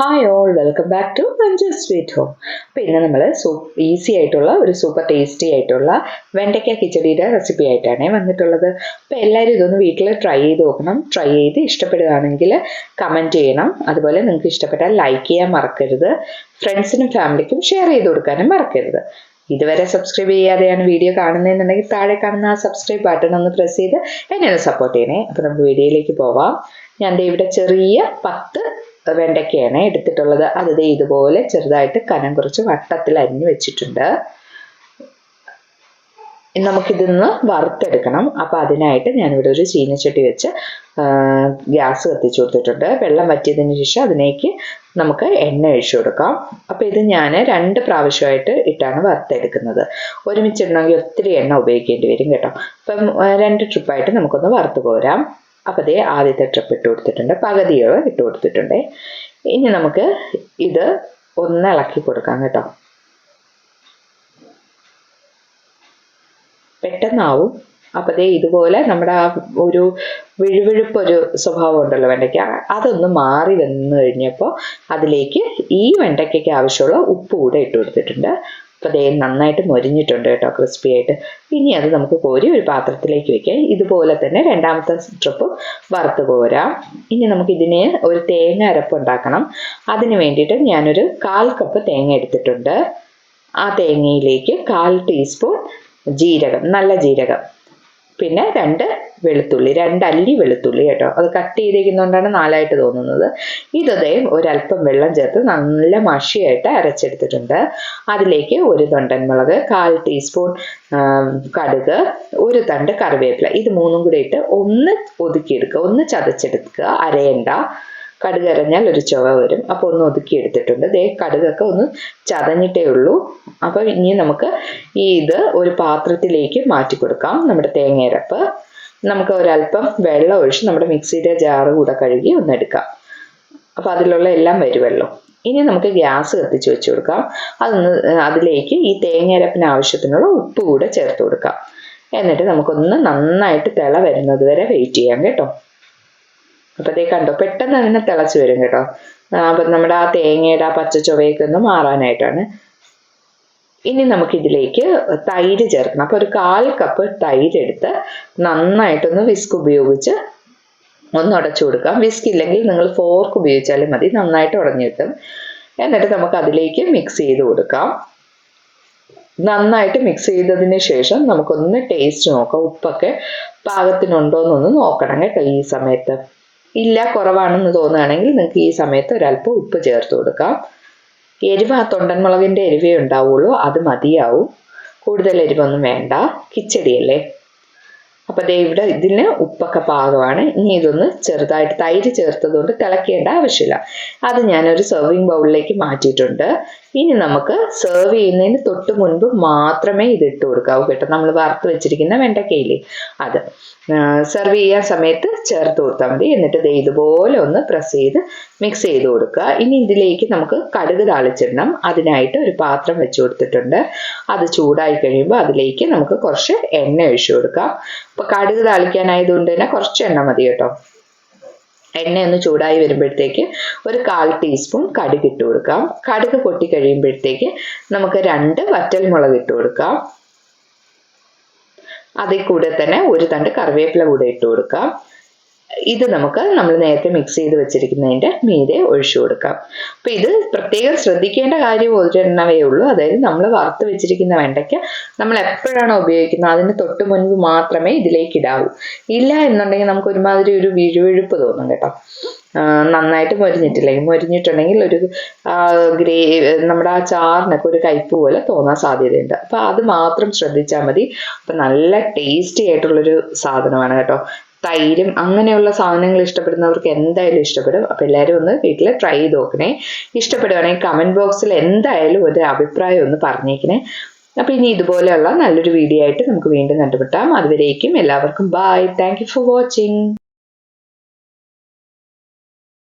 Hi all welcome back to Manju sweet home അപ്പോൾ ഇന്ന് നമ്മൾ സൂപ്പ് ഈസി ആയിട്ടുള്ള ഒരു സൂപ്പർ ടേസ്റ്റി ആയിട്ടുള്ള വെണ്ടയ്ക്ക കിച്ചടിയുടെ റെസിപ്പി ആയിട്ടാണ് വന്നിട്ടുള്ളത്. അപ്പോൾ എല്ലാവരും ഇതൊന്ന് വീട്ടിൽ ട്രൈ ചെയ്ത് നോക്കണം. ട്രൈ ചെയ്ത് ഇഷ്ടപ്പെടുകയാണെങ്കിൽ കമന്റ് ചെയ്യണം. അതുപോലെ നിങ്ങൾക്ക് ഇഷ്ടപ്പെട്ടാൽ ലൈക്ക് ചെയ്യാൻ മറക്കരുത്. ഫ്രണ്ട്സിനും ഫാമിലിക്കും ഷെയർ ചെയ്ത് കൊടുക്കാനും മറക്കരുത്. ഇതുവരെ സബ്സ്ക്രൈബ് ചെയ്യാതെയാണ് വീഡിയോ കാണുന്നതെന്നുണ്ടെങ്കിൽ താഴെ കാണുന്ന ആ സബ്സ്ക്രൈബ് ബട്ടൺ ഒന്ന് പ്രസ് ചെയ്ത് എന്നെ ഒന്ന് സപ്പോർട്ട് ചെയ്യണേ. അപ്പോൾ നമുക്ക് വീഡിയോയിലേക്ക് പോവാം. ഞാൻ ഇവിടെ ചെറിയ പത്ത് വെണ്ടയ്ക്കയാണ് എടുത്തിട്ടുള്ളത്. അത് ഇതുപോലെ ചെറുതായിട്ട് കനം കുറച്ച് വട്ടത്തിൽ അരിഞ്ഞു വെച്ചിട്ടുണ്ട്. നമുക്കിതൊന്ന് വറുത്തെടുക്കണം. അപ്പോൾ അതിനായിട്ട് ഞാനിവിടെ ഒരു ചീനച്ചട്ടി വെച്ച് ഗ്യാസ് കത്തിച്ചു കൊടുത്തിട്ടുണ്ട്. വെള്ളം വറ്റിയതിന് ശേഷം അതിലേക്ക് നമുക്ക് എണ്ണ ഒഴിച്ചു കൊടുക്കാം. അപ്പോൾ ഇത് ഞാൻ രണ്ട് പ്രാവശ്യമായിട്ട് ഇട്ടാണ് വറുത്തെടുക്കുന്നത്. ഒരുമിച്ചിടണമെങ്കിൽ ഒത്തിരി എണ്ണ ഉപയോഗിക്കേണ്ടി വരും കേട്ടോ. അപ്പം രണ്ട് ട്രിപ്പായിട്ട് നമുക്കൊന്ന് വറുത്ത് പോരാം. അപ്പോൾ അതേ ആദ്യത്തെ ട്രിപ്പ് ഇട്ട് കൊടുത്തിട്ടുണ്ട്. പകുതിയോ ഇട്ട് കൊടുത്തിട്ടുണ്ട്. ഇനി നമുക്ക് ഇത് ഒന്ന് ഇളക്കി കൊടുക്കാം കേട്ടോ. പെട്ടെന്നാവും. അപ്പോൾ ദേ ഇതുപോലെ നമ്മുടെ ആ ഒരു വിഴുവിഴുപ്പൊരു സ്വഭാവം ഉണ്ടല്ലോ വെണ്ടയ്ക്ക. അതൊന്ന് മാറി വന്നു കഴിഞ്ഞപ്പോൾ അതിലേക്ക് ഈ വെണ്ടയ്ക്കയ്ക്ക് ആവശ്യമുള്ള ഉപ്പ് കൂടെ ഇട്ട് കൊടുത്തിട്ടുണ്ട്. അപ്പോൾ ദേ നന്നായിട്ട് മൊരിഞ്ഞിട്ടുണ്ട് കേട്ടോ ക്രിസ്പി ആയിട്ട്. ഇനി അത് നമുക്ക് കോരി ഒരു പാത്രത്തിലേക്ക് വെക്കാം. ഇതുപോലെ തന്നെ രണ്ടാമത്തെ ട്രിപ്പ് വറുത്ത് കോരാം. ഇനി നമുക്ക് ഇതിന് ഒരു തേങ്ങ അരപ്പ് ഉണ്ടാക്കണം. അതിന് വേണ്ടിയിട്ട് ഞാനൊരു കാൽ കപ്പ് തേങ്ങ എടുത്തിട്ടുണ്ട്. ആ തേങ്ങയിലേക്ക് കാൽ ടീസ്പൂൺ ജീരകം നല്ല ജീരകം. പിന്നെ രണ്ട് വെളുത്തുള്ളി രണ്ടല്ലി വെളുത്തുള്ളി കേട്ടോ. അത് കട്ട് ചെയ്തിരിക്കുന്നതുകൊണ്ടാണ് നാലായിട്ട് തോന്നുന്നത്. ഇതതേം ഒരല്പം വെള്ളം ചേർത്ത് നല്ല മഷിയായിട്ട് അരച്ചെടുത്തിട്ടുണ്ട്. അതിലേക്ക് ഒരു തൊണ്ടൻ മുളക് കാൽ ടീസ്പൂൺ കടുക് ഒരു തണ്ട് കറിവേപ്പില. ഇത് മൂന്നും കൂടി ഇട്ട് ഒന്ന് ഒതുക്കിയെടുക്കുക. ഒന്ന് ചതച്ചെടുക്കുക. അരയണ്ട. കടുക് അരഞ്ഞാൽ ഒരു ചുവ വരും. അപ്പോൾ ഒന്ന് ഒതുക്കി എടുത്തിട്ടുണ്ട് ദേ കടുകൊക്കെ ഒന്ന് ചതഞ്ഞിട്ടേ ഉള്ളൂ. അപ്പോൾ ഇനി നമുക്ക് ഈ ഇത് ഒരു പാത്രത്തിലേക്ക് മാറ്റി കൊടുക്കാം നമ്മുടെ തേങ്ങയരപ്പ്. നമുക്ക് ഒരല്പം വെള്ളം ഒഴിച്ച് നമ്മുടെ മിക്സിയുടെ ജാറ് കൂടെ കഴുകി ഒന്ന് എടുക്കാം. അപ്പോൾ അതിലുള്ള എല്ലാം വരുമല്ലോ ഇനി നമുക്ക് ഗ്യാസ് കത്തിച്ച് വെച്ച് കൊടുക്കാം. അതൊന്ന് അതിലേക്ക് ഈ തേങ്ങയരപ്പിന് ആവശ്യത്തിനുള്ള ഉപ്പ് കൂടെ ചേർത്ത് കൊടുക്കാം. എന്നിട്ട് നമുക്കൊന്ന് നന്നായിട്ട് തിള വരുന്നത് വരെ വെയിറ്റ് ചെയ്യാം കേട്ടോ. അപ്പോഴത്തേ കണ്ടോ പെട്ടെന്ന് തന്നെ തിളച്ച് വരും കേട്ടോ. അപ്പം നമ്മുടെ ആ തേങ്ങയുടെ ആ പച്ച ചുവയൊക്കെ ഒന്ന് മാറാനായിട്ടാണ് ഇനി നമുക്കിതിലേക്ക് തൈര് ചേർക്കണം. അപ്പോൾ ഒരു കാൽ കപ്പ് തൈര് എടുത്ത് നന്നായിട്ടൊന്ന് വിസ്ക് ഉപയോഗിച്ച് ഒന്ന് ഉടച്ചു കൊടുക്കാം. വിസ്ക് ഇല്ലെങ്കിൽ നിങ്ങൾ ഫോർക്ക് ഉപയോഗിച്ചാലും മതി. നന്നായിട്ട് ഉടഞ്ഞു കിട്ടും. എന്നിട്ട് നമുക്ക് അതിലേക്ക് മിക്സ് ചെയ്ത് കൊടുക്കാം. നന്നായിട്ട് മിക്സ് ചെയ്തതിന് ശേഷം നമുക്കൊന്ന് ടേസ്റ്റ് നോക്കാം. ഉപ്പൊക്കെ പാകത്തിനുണ്ടോ എന്നൊന്ന് നോക്കണം കേട്ടോ ഈ സമയത്ത്. ഇല്ല കുറവാണെന്ന് തോന്നുകയാണെങ്കിൽ നിങ്ങൾക്ക് ഈ സമയത്ത് ഒരല്പം ഉപ്പ് ചേർത്ത് കൊടുക്കാം. എരിവ് ആ തൊണ്ടൻമുളകിന്റെ എരിവേ ഉണ്ടാവുള്ളൂ അത് മതിയാവും. കൂടുതൽ എരിവൊന്നും വേണ്ട. കിച്ചടിയല്ലേ? അപ്പോൾ ദേ ഇവിടെ ഇതിന് ഉപ്പൊക്കെ പാകമാണ്. ഇനി ഇതൊന്ന് ചെറുതായിട്ട് തൈര് ചേർത്തതുകൊണ്ട് തിളക്കേണ്ട ആവശ്യമില്ല. അത് ഞാനൊരു സെർവിങ് ബൗളിലേക്ക് മാറ്റിയിട്ടുണ്ട്. ഇനി നമുക്ക് സെർവ് ചെയ്യുന്നതിന് തൊട്ട് മുൻപ് മാത്രമേ ഇത് ഇട്ട് കൊടുക്കാവൂ കേട്ടോ. നമ്മൾ വറുത്ത് വെച്ചിരിക്കുന്ന വെണ്ടക്കയില്ലേ അത്. സെർവ് ചെയ്യാൻ സമയത്ത് ചേർത്ത് കൊടുത്താൽ മതി. എന്നിട്ട് ഇത് ഇതുപോലെ ഒന്ന് പ്രസ് ചെയ്ത് മിക്സ് ചെയ്ത് കൊടുക്കുക. ഇനി ഇതിലേക്ക് നമുക്ക് കടുക് താളിച്ചിടണം. അതിനായിട്ട് ഒരു പാത്രം വെച്ച് കൊടുത്തിട്ടുണ്ട്. അത് ചൂടായി കഴിയുമ്പോൾ അതിലേക്ക് നമുക്ക് കുറച്ച് എണ്ണ ഒഴിച്ചു കൊടുക്കാം. അപ്പോൾ കടുക് താളിക്കാനായതുകൊണ്ട് തന്നെ കുറച്ച് എണ്ണ മതി കേട്ടോ. എണ്ണ ഒന്ന് ചൂടായി വരുമ്പോഴത്തേക്ക് ഒരു കാൽ ടീസ്പൂൺ കടുക് ഇട്ട് കൊടുക്കാം കടുക് പൊട്ടി കഴിയുമ്പോഴത്തേക്ക് നമുക്ക് രണ്ട് വറ്റൽ മുളക് ഇട്ട് കൊടുക്കാം അതിൽ കൂടെ തന്നെ ഒരു തണ്ട് കറിവേപ്പില കൂടെ ഇട്ട് കൊടുക്കാം ഇത് നമുക്ക് നമ്മൾ നേരത്തെ മിക്സ് ചെയ്ത് വെച്ചിരിക്കുന്നതിന്റെ മീതെ ഒഴിച്ചു കൊടുക്കാം. അപ്പോൾ ഇത് പ്രത്യേകം ശ്രദ്ധിക്കേണ്ട കാര്യം ഒരെണ്ണവേ ഉള്ളൂ. അതായത് നമ്മൾ വറുത്ത് വെച്ചിരിക്കുന്ന വെണ്ടയ്ക്ക് നമ്മൾ എപ്പോഴാണോ ഉപയോഗിക്കുന്നത് അതിന് തൊട്ട് മുൻപ് മാത്രമേ ഇതിലേക്ക് ഇടാവൂ. ഇല്ല എന്നുണ്ടെങ്കിൽ നമുക്ക് ഒരുമാതിരി ഒരു വിഴുവിഴുപ്പ് തോന്നും കേട്ടോ. നന്നായിട്ട് മൊരിഞ്ഞിട്ടില്ലെങ്കിൽ മൊരിഞ്ഞിട്ടുണ്ടെങ്കിൽ ഒരു ഗ്രേ നമ്മുടെ ആ ചാറിനൊക്കെ ഒരു കയ്പ് പോലെ തോന്നാൻ സാധ്യതയുണ്ട്. അപ്പോൾ അത് മാത്രം ശ്രദ്ധിച്ചാൽ മതി. അപ്പം നല്ല ടേസ്റ്റി ആയിട്ടുള്ളൊരു സാധനമാണ് കേട്ടോ. തൈരും അങ്ങനെയുള്ള സാധനങ്ങൾ ഇഷ്ടപ്പെടുന്നവർക്ക് എന്തായാലും ഇഷ്ടപ്പെടും. അപ്പോൾ എല്ലാവരും ഒന്ന് വീട്ടിൽ ട്രൈ ചെയ്ത് നോക്കണേ. ഇഷ്ടപ്പെടുകയാണെങ്കിൽ കമന്റ് ബോക്സിൽ എന്തായാലും ഒരു അഭിപ്രായം ഒന്ന് പറഞ്ഞേക്കണേ. അപ്പോൾ ഇനി ഇതുപോലെയുള്ള നല്ലൊരു വീഡിയോ ആയിട്ട് നമുക്ക് വീണ്ടും കണ്ടുപിട്ടാം അതുവരേക്കും എല്ലാവർക്കും ബൈ താങ്ക് ഫോർ വാച്ചിങ്